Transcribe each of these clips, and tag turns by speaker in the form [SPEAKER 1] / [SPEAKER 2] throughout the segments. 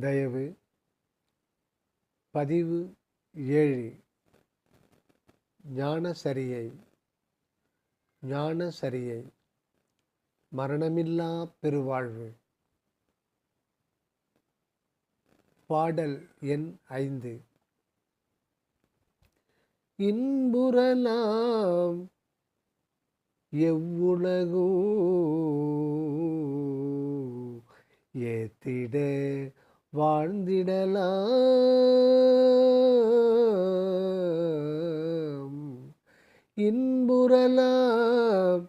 [SPEAKER 1] தயவு பதிவு ஏழு ஞானசரியை ஞானசரியை மரணமில்லா பெருவாழ்வு. பாடல் எண் ஐந்து. இன்புறலாம் எவ்வுலகோ ஏத்திட வாழ்ந்திடலாம். இன்புறலாம்.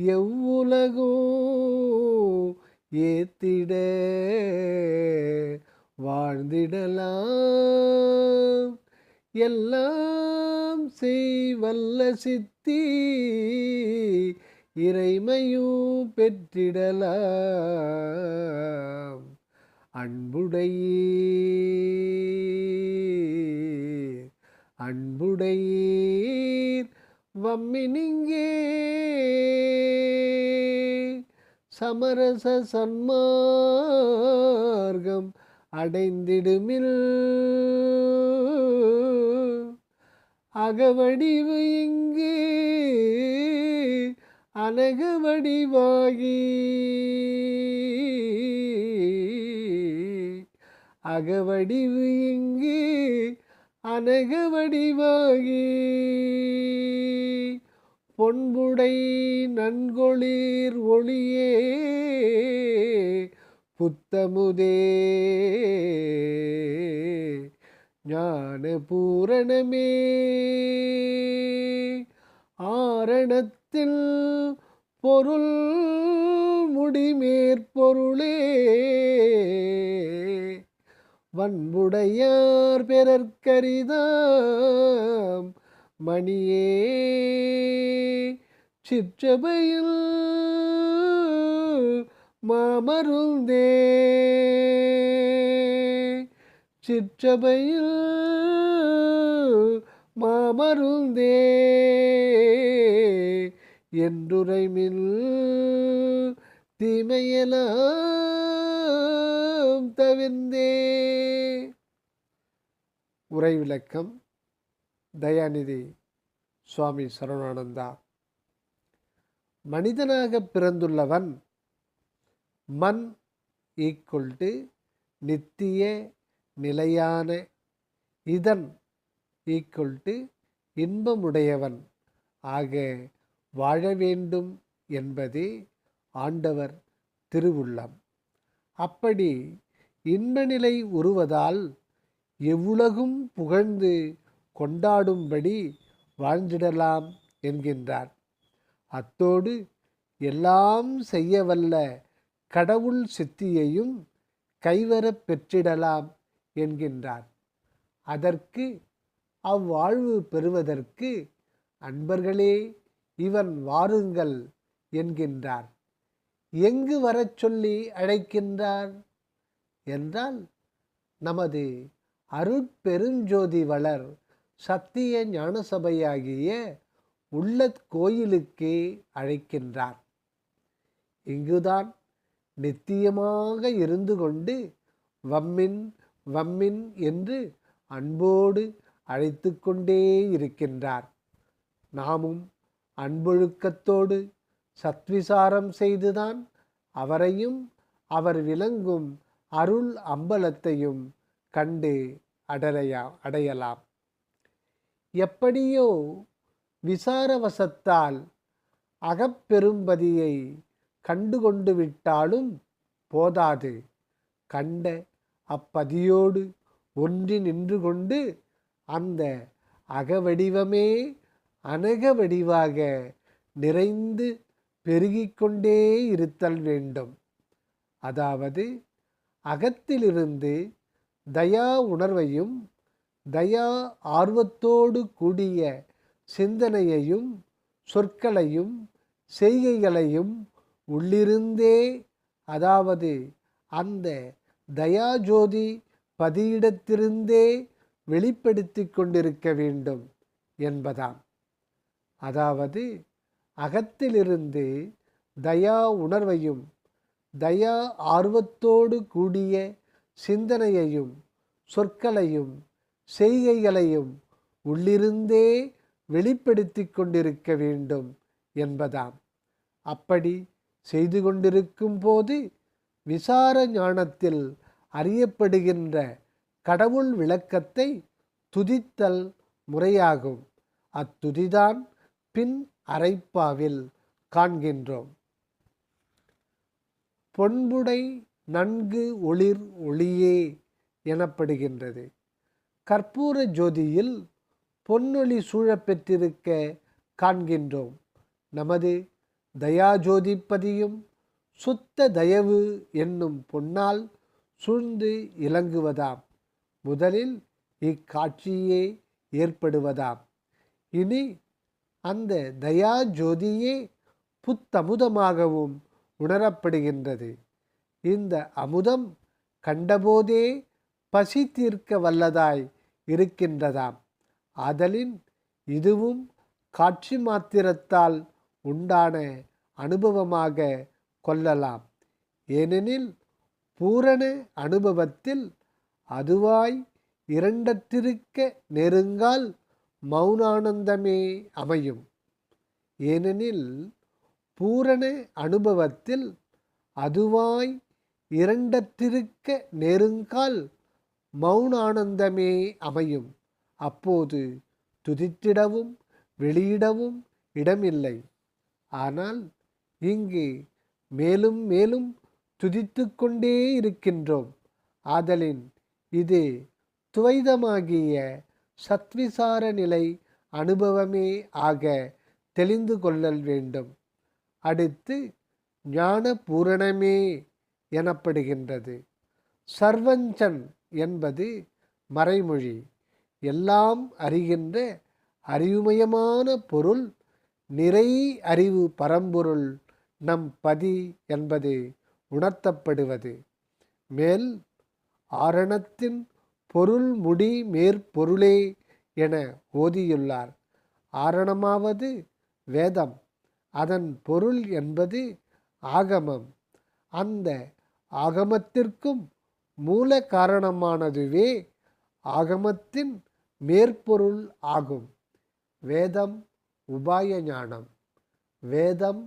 [SPEAKER 1] எவ்வுலகோ ஏத்திட வாழ்ந்திடலாம். எல்லாம் செய்வல்ல சித்தி இறைமையும் பெற்றிடலாம். அன்புடையீர் அன்புடையீர் வம்மினிங்கே. சமரச சன்மார்க்கம் அடைந்திடுமில். அகவடிவு இங்கே அனகவடிவாகி. அகவடிவு இங்கு அனகவடிவாகி பொன்புடை நன்கொளிர் ஒளியே புத்தமுதே. ஞான பூரணமே ஆரணத்தில் பொருள் முடிமேற்பொருளே வன்புடையார் பெறற்கரிதாம். மணியே சிற்றபையில் மாமருந்தே. சிற்றபையில் மாமருந்தே. என்றுரைமில் தீமையெல்லாம் தவிர்ந்தே. உரை விளக்கம் தயாநிதி சுவாமி சரவணானந்தா மனிதனாக பிறந்துள்ளவன் மண் ஈக்குவல் டு நித்திய நிலையான இதன் ஈக்குவல் டு இன்பமுடையவன் ஆக வாழ வேண்டும் என்பதே ஆண்டவர் திருவுள்ளம். அப்படி இன்பநிலை உருவதால் எவ்வுலகும் புகழ்ந்து கொண்டாடும்படி வாழ்ந்திடலாம் என்கின்றார். அத்தோடு எல்லாம் செய்ய வல்ல கடவுள் சித்தியையும் கைவரப் பெற்றிடலாம் என்கின்றார். அதற்கு அவ்வாழ்வு பெறுவதற்கு அன்பர்களே இவன் வாருங்கள் என்கின்றார். எங்கு வரச் சொல்லி அழைக்கின்றார்? என்றால் நமது அருட்பெருஞ்சோதி வளர் சத்திய ஞானசபையாகிய உள்ள கோயிலுக்கே அழைக்கின்றார். இங்குதான் நித்தியமாக இருந்து கொண்டு வம்மின் வம்மின் என்று அன்போடு அழைத்து கொண்டே இருக்கின்றார். நாமும் அன்பொழுக்கத்தோடு சத்விசாரம் செய்துதான் அவரையும் அவர் விளங்கும் அருள் அம்பலத்தையும் கண்டு அடலையா அடையலாம். எப்படியோ விசாரவசத்தால் அகப்பெரும்பதியை கண்டுகொண்டு விட்டாலும் போதாது. கண்ட அப்பதியோடு ஒன்றி நின்று கொண்டு அந்த அகவடிவமே அனக வடிவாக நிறைந்து பெருகிக்கொண்டே இருத்தல் வேண்டும். அதாவது அகத்திலிருந்து தயா உணர்வையும் தயா ஆர்வத்தோடு கூடிய சிந்தனையையும் சொற்களையும் செய்கைகளையும் உள்ளிருந்தே அதாவது அந்த தயாஜோதி பதியிடத்திருந்தே வெளிப்படுத்தி கொண்டிருக்க வேண்டும் என்பதாம். அதாவது அகத்திலிருந்து தயா உணர்வையும் தயா ஆர்வத்தோடு கூடிய சிந்தனையையும் சொற்களையும் செய்கைகளையும் உள்ளிருந்தே வெளிப்படுத்தி கொண்டிருக்க வேண்டும் என்பதாம். அப்படி செய்து கொண்டிருக்கும் போது விசார ஞானத்தில் அறியப்படுகின்ற கடவுள் விளக்கத்தை துதித்தல் முறையாகும். அத்துதிதான் பின் அரைப்பாவில் காண்கின்றோம். பொன்புடை நன்கு ஒளிர் ஒளியே எனப்படுகின்றது. கற்பூர ஜோதியில் பொன்னொளி சூழப்பெற்றிருக்க காண்கின்றோம். நமது தயாஜோதிப்பதியும் சுத்த தயவு என்னும் பொன்னால் சூழ்ந்து இலங்குவதாம். முதலில் இக்காட்சியே ஏற்படுவதாம். இனி அந்த தயா ஜோதியே புத்தமுதமாகவும் உணரப்படுகின்றது. இந்த அமுதம் கண்டபோதே பசி தீர்க்க வல்லதாய் இருக்கின்றதாம். ஆதலின் இதுவும் காட்சி மாத்திரத்தால் உண்டான அனுபவமாக கொள்ளலாம். ஏனெனில் பூரண அனுபவத்தில் அதுவாய் இரண்டற்றிருக்க நெருங்கால் மௌனானந்தமே அமையும். ஏனெனில் பூரண அனுபவத்தில் அதுவாய் இரண்டற்றிருக்க நெருங்கால் மௌனானந்தமே அமையும். அப்போது துதித்திடவும் வெளியிடவும் இடமில்லை. ஆனால் இங்கு மேலும் மேலும் துதித்து கொண்டே இருக்கின்றோம். ஆதலின் இது துவைதமாகிய சத்விசார நிலை அனுபவமே ஆக தெளிந்து கொள்ளல் வேண்டும். அடுத்து ஞான பூரணமே எனப்படுகின்றது. சர்வஞ்சன் என்பது மறைமொழி. எல்லாம் அறிகின்ற அறிவுமயமான பொருள் நிறை அறிவு பரம்பொருள் நம் பதி என்பது உணர்த்தப்படுவது. மேல் ஆரணத்தின் பொருள் முடி மேற்பொருளே என ஓதியுள்ளார். ஆரணமாவது வேதம் அதன் பொருள் என்பது ஆகமம். அந்த ஆகமத்திற்கும் மூல காரணமானதுவே ஆகமத்தின் மேற்பொருள் ஆகும். வேதம் உபாய ஞானம் வேதம்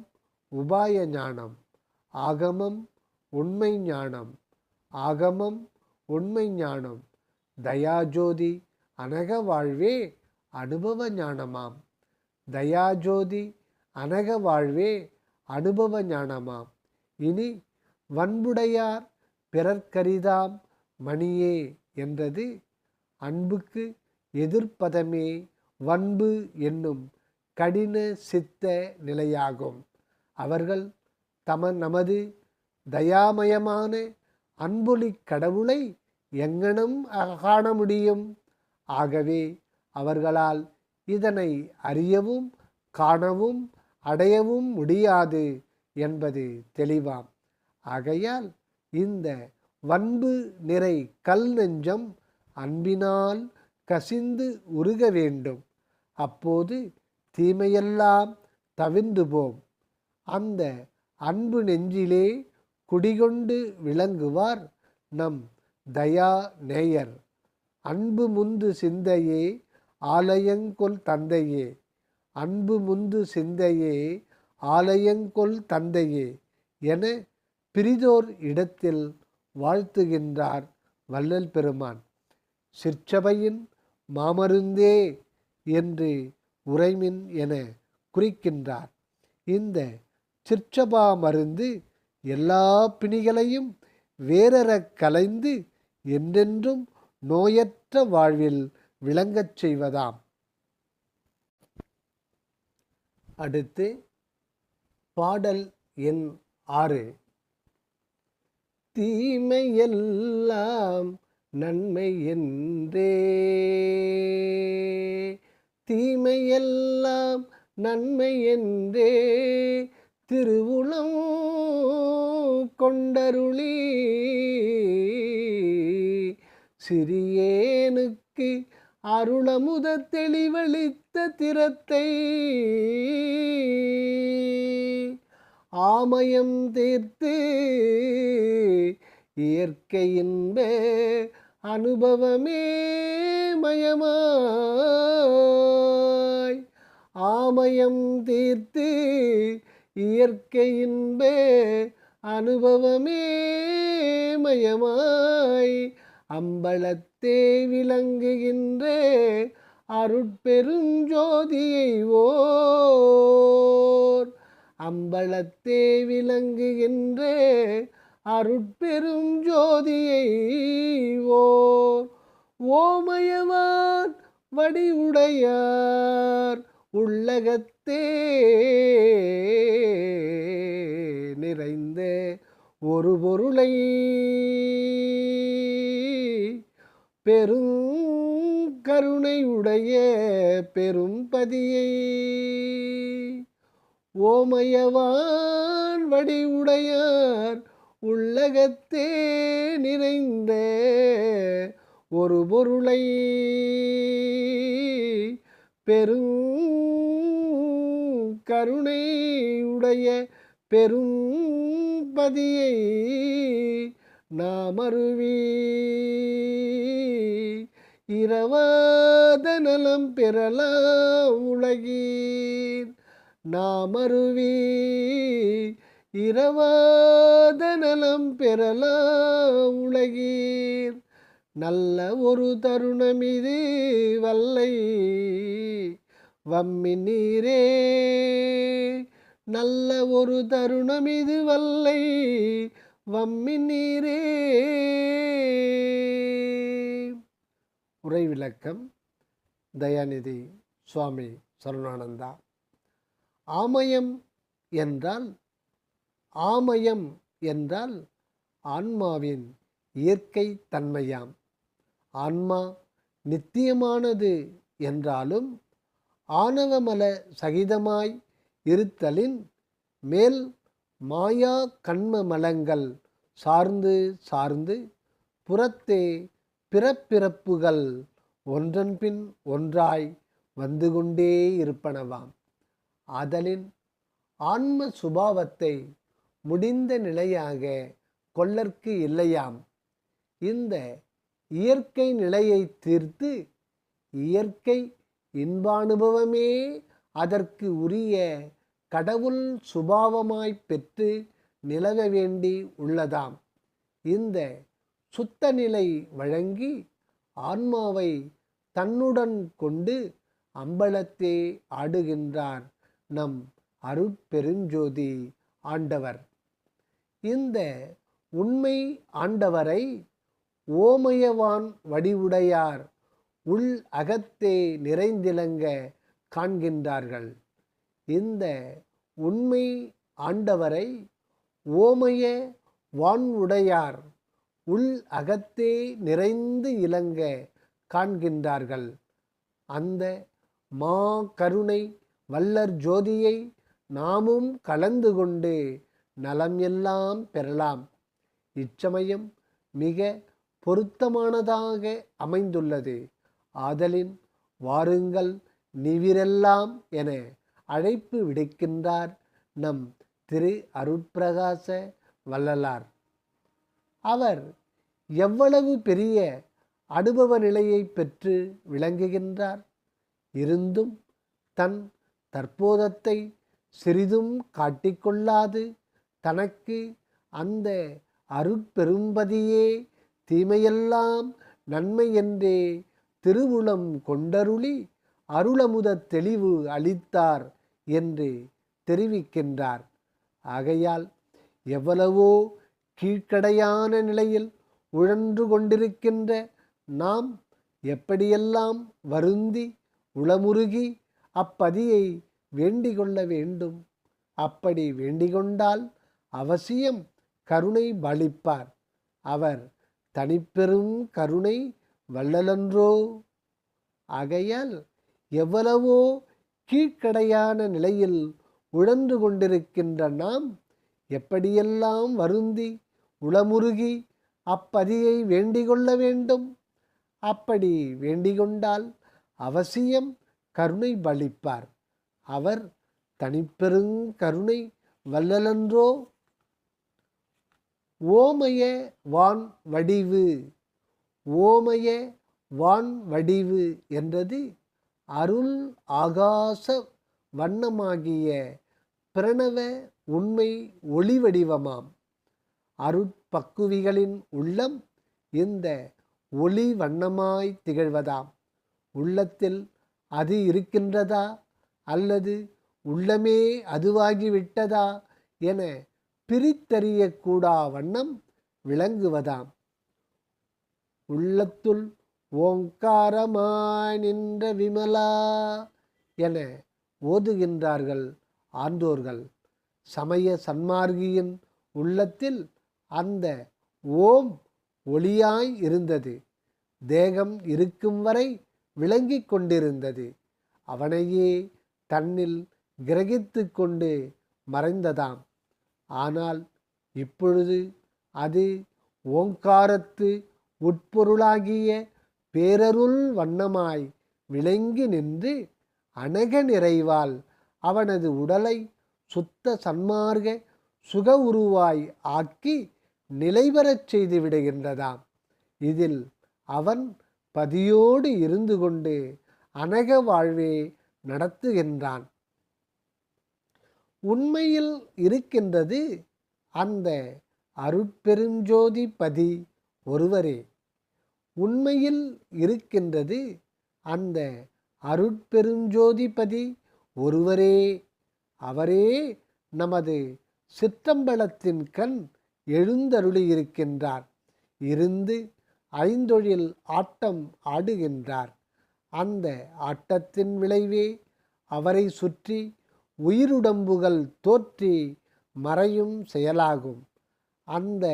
[SPEAKER 1] உபாய ஞானம் ஆகமம் உண்மை ஞானம் ஆகமம் உண்மை ஞானம் தயாஜோதி அனக வாழ்வே அனுபவ ஞானமாம். தயாஜோதி அனக வாழ்வே அனுபவ ஞானமாம். இனி வன்புடையார் பிறர்க்கரிதாம் மணியே என்றது அன்புக்கு எதிர்ப்பதமே வன்பு என்னும் கடின சித்த நிலையாகும். அவர்கள் தம நமது தயாமயமான அன்பொலி கடவுளை எங்கனும் காண முடியும். ஆகவே அவர்களால் இதனை அறியவும் காணவும் அடையவும் முடியாது என்பது தெளிவாம். ஆகையால் இந்த வன்பு நிறை கல் நெஞ்சம் அன்பினால் கசிந்து உருக வேண்டும். அப்போது தீமையெல்லாம் தவிர்ந்து போம் அந்த அன்பு நெஞ்சிலே குடிகொண்டு விளங்குவார் நம் தயா நேயர். அன்பு முந்து சிந்தையே ஆலயங்கொல் தந்தையே. அன்பு முந்து சிந்தையே ஆலயங்கொல் தந்தையே என பிரிதோர் இடத்தில் வாழ்த்துகின்றார் வள்ளல் பெருமான். சிற்சபையின் மாமருந்தே என்று உரைமின் என குறிக்கின்றார். இந்த சிற்சபா மருந்து எல்லா பிணிகளையும் வேறற கலைந்து என்றென்றும் நோயற்ற வாழ்வில் விளங்கச் செய்வதாம். அடுத்து பாடல் எண் ஆறு. தீமையெல்லாம் நன்மை என்றே. தீமையெல்லாம் நன்மை என்றே. திருவுளம் கொண்டருளி சிறியேனுக்கு அருளமுத தெளிவளித்த திறத்தை ஆமயம் தீர்த்து இயற்கையின்ப அனுபவமே மயமாய். ஆமயம் தீர்த்து இயற்கையின்ப அனுபவமே மயமாய். அம்பலத்தே விளங்குகின்ற அருட்பெருஞ்சோதியை ஓர். அம்பலத்தே விளங்குகின்ற அருட்பெரும் ஜோதியை ஓர். ஓமயவான் வடிவுடையார் உள்ளகத்தே நிறைந்த ஒரு பொருளை பெருங்கருணையுடைய பெரும்பதியை ஓமயவான் வடிவுடையார் உள்ளகத்தே நிறைந்த ஒரு பொருளை பெருங்கருணையுடைய பெரும்பதியை நாமருவி இரவாத நலம் பெறலாம் உலகீர். நாமருவி இரவாத நலம் பெறலாம் உலகீர். நல்ல ஒரு தருணம் இது வல்லை. வம்மி நீரே. நல்ல ஒரு தருணம் இது வல்லை. வம்மி நீரே. உரை விளக்கம் தயாநிதி சுவாமி சரணானந்தா. ஆமயம் என்றால் ஆமயம் என்றால் ஆன்மாவின் இயற்கை தன்மையாம். ஆன்மா நித்தியமானது என்றாலும் ஆணவமல சகிதமாய் இருத்தலின் மேல் மாயா கண்ம மலங்கள் சார்ந்து சார்ந்து புறத்தே பிறப்பிறப்புகள் ஒன்றன்பின் ஒன்றாய் வந்து கொண்டே இருப்பனவாம். ஆதலின் ஆன்ம சுபாவத்தை முடிந்த நிலையாக கொள்ளற்கு இல்லையாம். இந்த இயற்கை நிலையை தீர்த்து இயற்கை இன்பானுபவமே அதற்கு உரிய கடவுள் சுபாவமாய் பெற்று நிலவ வேண்டி உள்ளதாம். இந்த சுத்த நிலை வழங்கி ஆன்மாவை தன்னுடன் கொண்டு அம்பலத்தே ஆடுகின்றார் நம் அருட்பெருஞ்சோதி ஆண்டவர். இந்த உண்மை ஆண்டவரை ஓமயவான் வடிவுடையார் உள் அகத்தே நிறைந்திலங்க காண்கின்றார்கள். இந்த உண்மை ஆண்டவரை ஓமைய வான் உடையார் உள் அகத்தே நிறைந்து இலங்க காண்கின்றார்கள். அந்த மா கருணை வல்லர் ஜோதியை நாமும் கலந்து கொண்டு நலம் எல்லாம் பெறலாம். இச்சமயம் மிக பொருத்தமானதாக அமைந்துள்ளது. ஆதலின் வாருங்கள் நிவிரெல்லாம் என அழைப்பு விடுக்கின்றார் நம் திரு அருட்பிரகாச வள்ளலார். அவர் எவ்வளவு பெரிய அனுபவ நிலையை பெற்று விளங்குகின்றார்? இருந்தும் தன் தற்போதத்தை சிறிதும் காட்டிக்கொள்ளாது தனக்கு அந்த அருட்பெரும்பதியே தீமையெல்லாம் நன்மை என்றே திருவுளம் கொண்டருளி அருளமுத தெளிவு அளித்தார். என்று தெரிவிக்கின்றார். ஆகையால் எவ்வளவோ கீழ்க்கடையான நிலையில் உழன்று கொண்டிருக்கின்ற நாம் எப்படியெல்லாம் வருந்தி உளமுருகி அப்பதியை வேண்டிக் கொள்ள வேண்டும்? அப்படி வேண்டிக்கொண்டால் அவசியம் கருணை பலிப்பார். அவர் தனிப்பெரும் கருணை வள்ளலன்றோ? ஆகையால் எவ்வளவோ கீழ்க்கடையான நிலையில் உழன்று கொண்டிருக்கின்ற நாம் எப்படியெல்லாம் வருந்தி உளமுருகி அப்பதியை வேண்டிக் கொள்ள வேண்டும்? அப்படி வேண்டிகொண்டால் அவசியம் கருணை பலிப்பார். அவர் தனிப்பெருங் கருணை வல்லலன்றோ? ஓமய வான் வடிவு ஓமய வான் வடிவு என்றது அருள் ஆகாச வண்ணமாகிய பிரணவ உண்மை ஒளி வடிவமாம் அருட்பக்குவிகளின் உள்ளம் இந்த ஒளி வண்ணமாய் திகழ்வதாம். உள்ளத்தில் அது இருக்கின்றதா அல்லது உள்ளமே அதுவாகிவிட்டதா என பிரித்தறியக்கூடா வண்ணம் விளங்குவதாம். உள்ளத்துள் ஓங்காரமாய் நின்ற விமலா என ஓதுகின்றார்கள் ஆண்டோர்கள் சமய சன்மார்கியின் உள்ளத்தில் அந்த ஓம் ஒளியாய் இருந்தது. தேகம் இருக்கும் வரை விளங்கிக் கொண்டிருந்தது. அவனையே தன்னில் கிரகித்து கொண்டு மறைந்ததாம். ஆனால் இப்பொழுது அது ஓங்காரத்து உட்பொருளாகிய பேரருள் வண்ணமாய் விளங்கி நின்று அணக நிறைவால் அவனது உடலை சுத்த சன்மார்க்க சுக உருவாய் ஆக்கி நிலைபெறச் செய்து விடுகின்றதாம். இதில் அவன் பதியோடு இருந்து கொண்டு அனக வாழ்வே நடத்துகின்றான். உண்மையில் இருக்கின்றது அந்த அருட்பெருஞ்சோதி பதி ஒருவரே. உண்மையில் இருக்கின்றது. அந்த அருட்பெருஞ்சோதிபதி ஒருவரே அவரே நமது சிற்றம்பலத்தின் கண் எழுந்தருளியிருக்கின்றார் இருந்து ஐந்தொழில் ஆட்டம் ஆடுகின்றார். அந்த ஆட்டத்தின் விளைவே அவரை சுற்றி உயிருடம்புகள் தோற்றி மறையும் செயலாகும். அந்த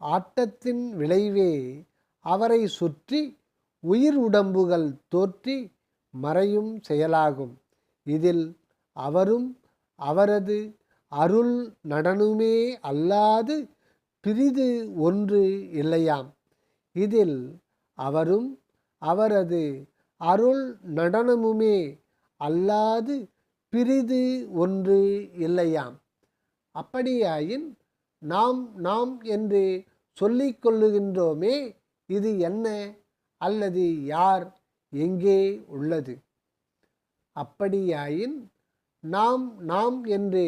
[SPEAKER 1] ஆட்டத்தின் விளைவே அவரை சுற்றி உயிர் உடம்புகள் தோற்றி மறையும் செயலாகும். இதில் அவரும் அவரது அருள் நடனுமே அல்லாது பிரிது ஒன்று இல்லையாம். இதில் அவரும் அவரது அருள் நடனமுமே அல்லாது பிரிது ஒன்று இல்லையாம். அப்படியாயின் நாம் நாம் என்று சொல்லிக் கொள்ளுகின்றோமே இது என்ன? அல்லது யார்? எங்கே உள்ளது? அப்படியாயின் நாம் நாம் என்று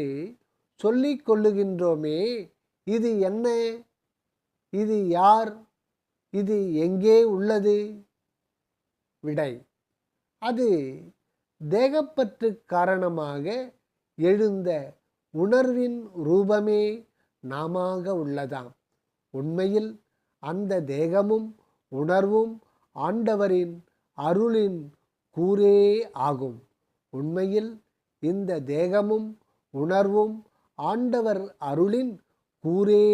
[SPEAKER 1] சொல்லிக் கொள்ளுகின்றோமே இது என்ன? இது யார்? இது எங்கே உள்ளது? விடை. அது தேகப்பற்று காரணமாக எழுந்த உணர்வின் ரூபமே நாமாக உள்ளதாம். உண்மையில் அந்த தேகமும் உணர்வும் ஆண்டவரின் அருளின் கூரே ஆகும். உண்மையில் இந்த தேகமும் உணர்வும் ஆண்டவர் அருளின் கூரே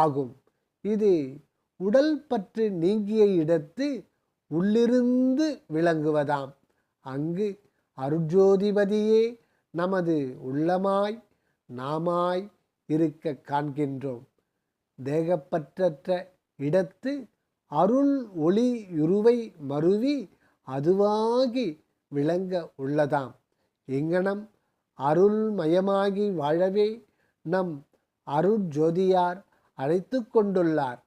[SPEAKER 1] ஆகும். இது உடல் பற்று நீங்கிய இடத்து உள்ளிருந்து விளங்குவதாம். அங்கு அருஜோதிபதியே நமது உள்ளமாய் நாமாய் இருக்க காண்கின்றோம். தேகப்பற்றற்ற இடத்து அருள் ஒளி யுருவை மருவி அதுவாகி விளங்க உள்ளதாம். இங்கனம் அருள்மயமாகி வாழவே நம் அருட்ஜோதியார் அழைத்து கொண்டுள்ளார்.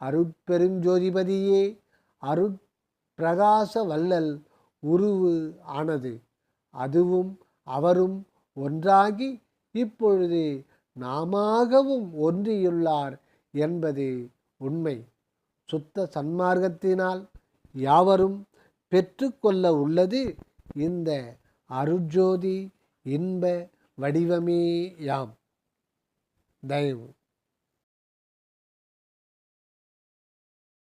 [SPEAKER 1] அருட்பெருஞ்சோதிபதியே அருட்பிரகாச வல்லல் உருவு ஆனது. அதுவும் அவரும் ஒன்றாகி இப்பொழுது நாமாகவும் ஒன்றியுள்ளார் என்பது உண்மை. சுத்த சன்மார்க்கத்தினால் யாவரும் பெற்றுக்கொள்ள உள்ளது. இந்த அருஜோதி இன்ப வடிவமே யாம் தயவு.